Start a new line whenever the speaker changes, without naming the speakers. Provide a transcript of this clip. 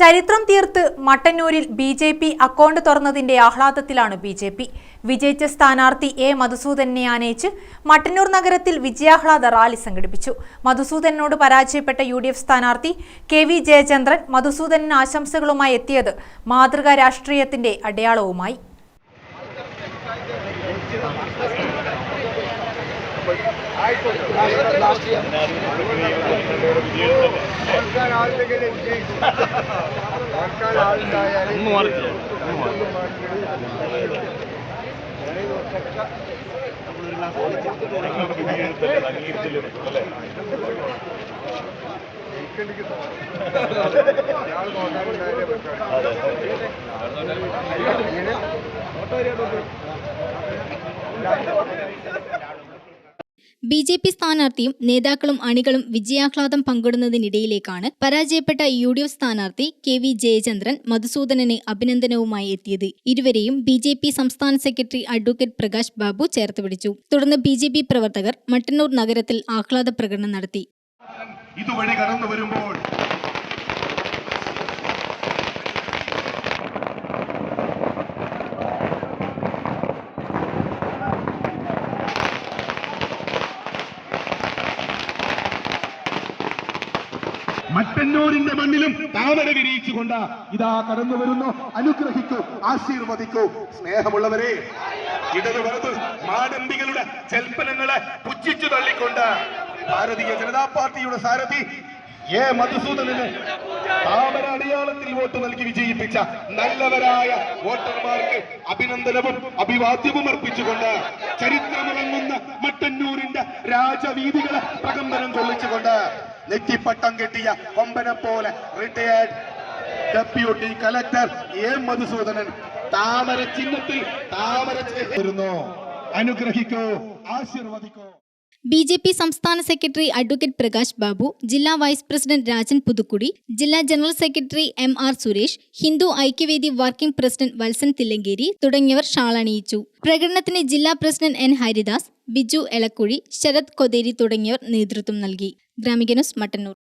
ചരിത്രം തീർത്ത് മട്ടന്നൂരിൽ ബി ജെ പി അക്കൗണ്ട് തുറന്നതിന്റെ ആഹ്ലാദത്തിലാണ് ബി ജെ പി. വിജയിച്ച സ്ഥാനാർത്ഥി എ മധുസൂദനെ ആനയിച്ച് മട്ടന്നൂർ നഗരത്തിൽ വിജയാഹ്ലാദ റാലി സംഘടിപ്പിച്ചു. മധുസൂദനോട് പരാജയപ്പെട്ട യു സ്ഥാനാർത്ഥി കെ വി ജയചന്ദ്രൻ മധുസൂദനന് ആശംസകളുമായി എത്തിയത് മാതൃകാ രാഷ്ട്രീയത്തിന്റെ അടയാളവുമായി.
ആൾക്കാർ
ബി ജെ പി സ്ഥാനാർത്ഥിയും നേതാക്കളും അണികളും വിജയാഹ്ലാദം പങ്കിടുന്നതിനിടയിലേക്കാണ് പരാജയപ്പെട്ട യു ഡി എഫ് സ്ഥാനാർത്ഥി കെ വി ജയചന്ദ്രൻ മധുസൂദനനെ അഭിനന്ദനവുമായി എത്തിയത്. ഇരുവരെയും ബി ജെ പി സംസ്ഥാന സെക്രട്ടറി അഡ്വക്കേറ്റ് പ്രകാശ് ബാബു ചേർത്ത് പിടിച്ചു. തുടർന്ന് ബി ജെ പി പ്രവർത്തകർ മട്ടന്നൂർ നഗരത്തിൽ ആഹ്ലാദ പ്രകടനം നടത്തി.
ഇതുവഴി മട്ടന്നൂരിന്റെ മണ്ണിലും താമര വിരിയിച്ചുകൊണ്ട് ഇതാ കടന്നു വരുന്നു. അനുഗ്രഹിക്കൂ ആശീർവദിക്കൂ. സ്നേഹമുള്ളവരെ ഇടത് വലത് മാടമ്പികളുടെ ചെൽപ്പനങ്ങളെ പുച്ഛിച്ചു തള്ളിക്കൊണ്ട് ഭാരതീയ ജനതാ പാർട്ടിയുടെ സാരഥി എ മധുസൂദനന് താമര അടയാളത്തിൽ വോട്ട് നൽകി വിജയിപ്പിച്ച നല്ലവരായ വോട്ടർമാർക്ക് അഭിനന്ദനവും അഭിവാദ്യവും അർപ്പിച്ചുകൊണ്ട് ചരിത്രമിളങ്ങുന്ന മട്ടന്നൂരിന്റെ രാജവീതികളെ പ്രകമ്പനം കൊള്ളിച്ചുകൊണ്ട് നെറ്റിപ്പട്ടം കെട്ടിയ കൊമ്പനെ പോലെ retired deputy collector A. Madhusudanan. താമര ചിഹ്നത്തിൽ താമര അനുഗ്രഹിക്കോ വരുന്നു. അനുഗ്രഹിക്കൂ. ആശീർവദിക്കൂ.
ബി ജെ പി സംസ്ഥാന സെക്രട്ടറി അഡ്വക്കേറ്റ് പ്രകാശ് ബാബു ജില്ലാ വൈസ് പ്രസിഡന്റ് രാജൻ പുതുക്കുടി ജില്ലാ general secretary M R Suresh Hindu Aikyavedi working president Valsan Thillankeri തുടങ്ങിയവർ ഷാളണിയിച്ചു പ്രകടനത്തിന് ജില്ലാ പ്രസിഡന്റ് എൻ ഹരിദാസ് ബിജു എലക്കുഴി ശരത് കൊതേരി തുടങ്ങിയവർ നേതൃത്വം നൽകി. ഗ്രാമിക മട്ടന്നൂർ.